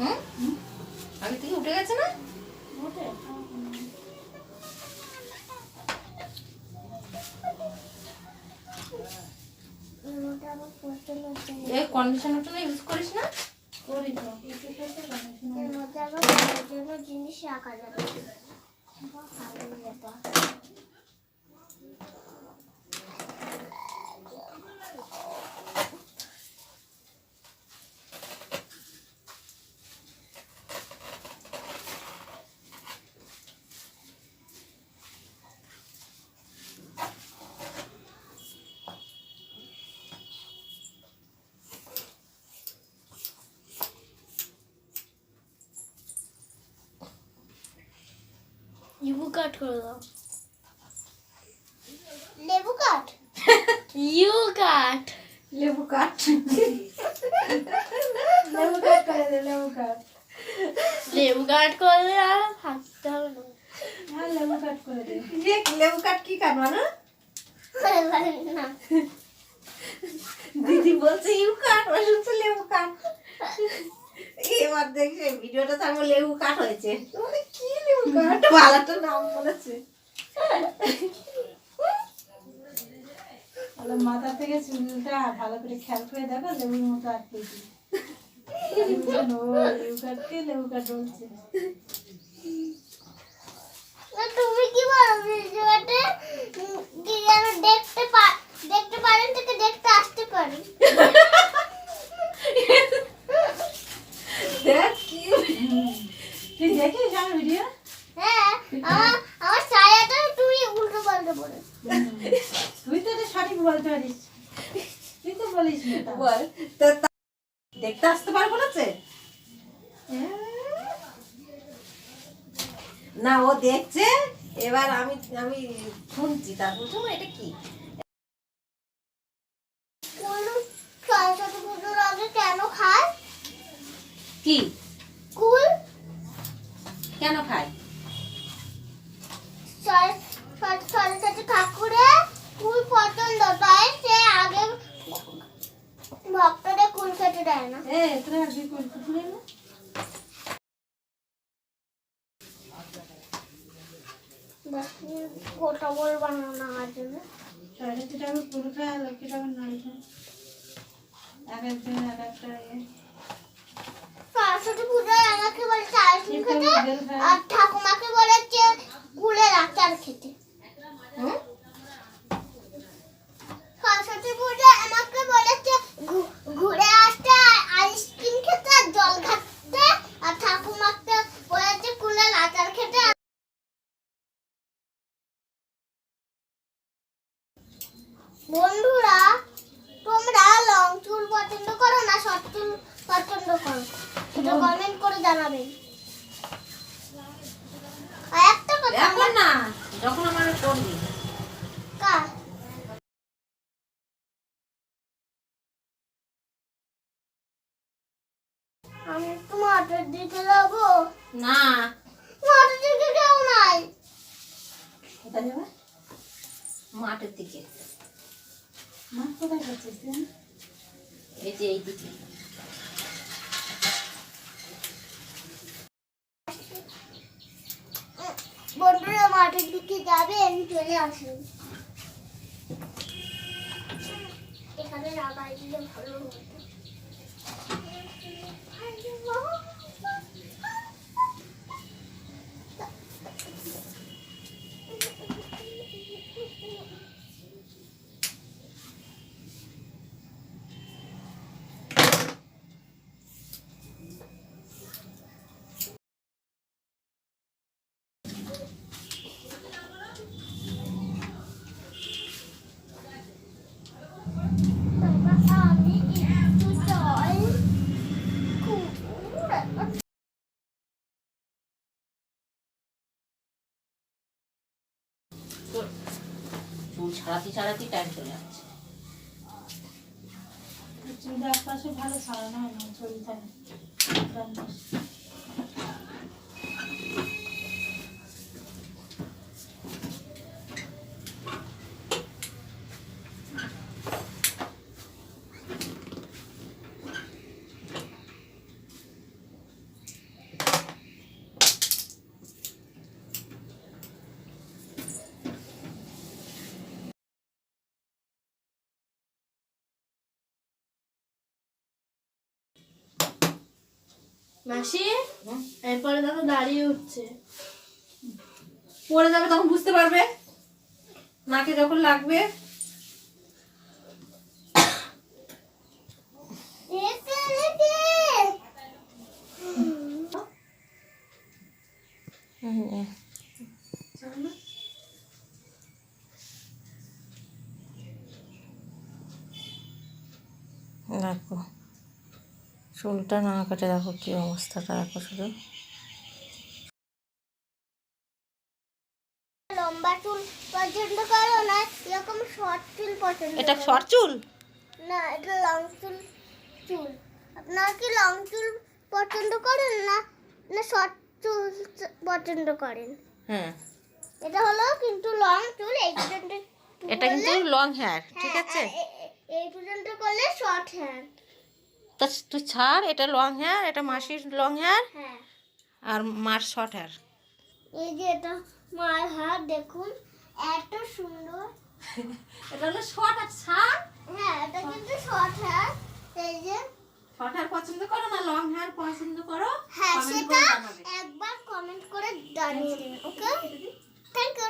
হুম? আগে থেকে উঠে গেছে না? হচ্ছে কন্ডিশনারটা না ইউজ করিস না? করি তো। এর মধ্যে আবার প্রয়োজনীয় জিনিস রাখা যাবে। বাহ, ভালো ব্যাপার। ইউ কাট করে দাও। লেবু কাঠ ইউ কাট লেবু কাট। লেবু কাট করে দে লেবু কাট। লেবু কাট করলে আর হাঁটতে হবে না। হ্যাঁ লেবু কাট করে দে। যে লেবু কাট কি কাটবা না না। দিদি বলছে ইউ কাট ও শুনছে লেবু কাট। এবার দেখে ভিডিওটা থাকব লেবু কাট হয়েছে। মানে কি লেবু কাট ভালোটা নাম বলেছে তাহলে মাথা থেকে চুলটা ভালো করে খেয়াল করে দেখো লেবুর মতো আটকে লেবু কাটকে লেবু কাট বলছে না, তুমি কি বলো ভিডিওতে উম, কি যেন দেখতে পা দেখতে পারেন থেকে দেখতে আসতে পারি দেখ কি তুই দেখিস আমার ভিডিও হ্যাঁ আমার আমার ছায়াটা তুমি উল্টো পাল্টো বলে তুই তো এটা সঠিক বলতে পারিস। তুই তো বলিস না বল। দেখতে আসতে পারব না না ও দেখছে। এবার আমি আমি শুনছি। তার বলছো এটা কি? কোন খায়? কি? কেন খায়? সর- সরস্বতী ঠাকুরে কুল পছন্দ তাই সে আগে ভক্তদের কুল খেতে দেয় না। এ তোরা আজকে করতে পারে না? গোটা বল বানানো আমার জন্য সরস্বতী ঠাকুর পুরো খায় লক্ষ্মী ঠাকুর নাড়ি খায়। এক একজন এক একটা ইয়ে। সরস্বতী পুজোয় আমাকে বলেছে আইসক্রিম খেতে আর ঠাকুমাকে বলেছে কুলের আচার খেতে। সরস্বতী পুজোয় আমাকে বলেছে ঘুরে আসতে আইসক্রিম খেতে আর জল খাতে আর ঠাকুমাকে বলেছে কুলের আচার খেতে। বন্ধুরা তোমরা লং চুল পছন্দ করো না শর্ট চুল পছন্দ করো? সেটা কমেন্ট করে জানাবেন। একটা কথা এখন না যখন আমার করবি কার? আমি একটু মাঠের দিকে যাব। না। মাঠের দিকে কেউ নাই। কোথায় যাবে? মাঠের দিকে। মা কোথায় তুই? এই যে এই দিকে মাঠের দিকে আমি চলে আসুন এখানে লাগাই দিলে ভালো হতো আমি একটু জল কুকুর তোর চুল ছাড়াতে ছাড়াতে টাইম চলে যাচ্ছে। চুলটা একপাশে ভালো সারানো হয় না চুল মাসি? এরপরে দেখো দাঁড়িয়ে উঠছে। পড়ে যাবে তখন বুঝতে পারবে। নাকে যখন লাগবে। একে একে। দেখো চুলটা না কাটে দেখো কি অবস্থাটা দেখো শুধু। লম্বা চুল পছন্দ করো না এরকম শর্ট চুল পছন্দ এটা শর্ট চুল? না এটা লং চুল চুল। আপনারা কি লং চুল পছন্দ করেন না না শর্ট চুল পছন্দ করেন? হ্যাঁ। এটা হলো কিন্তু লং চুল এই পর্যন্ত এটা কিন্তু লং হেয়ার ঠিক হ্যাঁ, আছে? এই পর্যন্ত করলে শর্ট হেয়ার তা তুই ছাড় এটা লং হেয়ার এটা মাসির লং হেয়ার হ্যাঁ। আর মার শর্ট হেয়ার এই যে এটা মার হাত দেখুন এত সুন্দর। এটা হলো শর্ট আর ছাড়। হ্যাঁ এটা কিন্তু শর্ট হেয়ার এই যে। শর্ট হেয়ার পছন্দ করো না লং হেয়ার পছন্দ করো হ্যাঁ সেটা একবার কমেন্ট করে জানিয়ে দিন ওকে থ্যাংক ইউ